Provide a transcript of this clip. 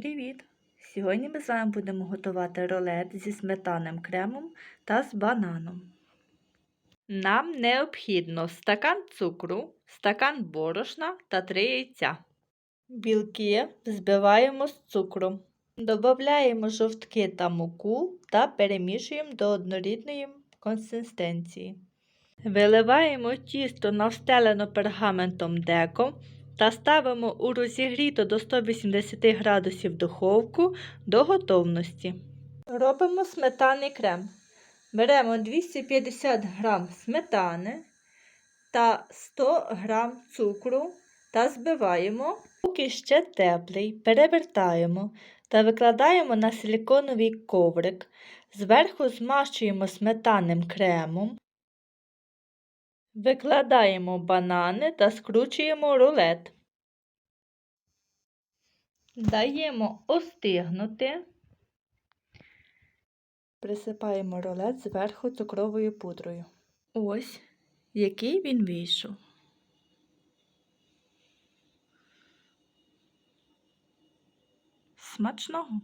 Привіт! Сьогодні ми з вами будемо готувати рулет зі сметанним кремом та з бананом. Нам необхідно стакан цукру, стакан борошна та 3 яйця. Білки взбиваємо з цукром. Додаємо жовтки та муку та перемішуємо до однорідної консистенції. Виливаємо тісто на встелену пергаментом деко та ставимо у розігріту до 180 градусів духовку до готовності. Робимо сметанний крем. Беремо 250 г сметани та 100 г цукру та збиваємо, поки ще теплий, перевертаємо та викладаємо на силиконовий коврик. Зверху змащуємо сметанним кремом. Викладаємо банани та скручуємо рулет. Даємо остигнути. Присипаємо рулет зверху цукровою пудрою. Ось який він вийшов. Смачного!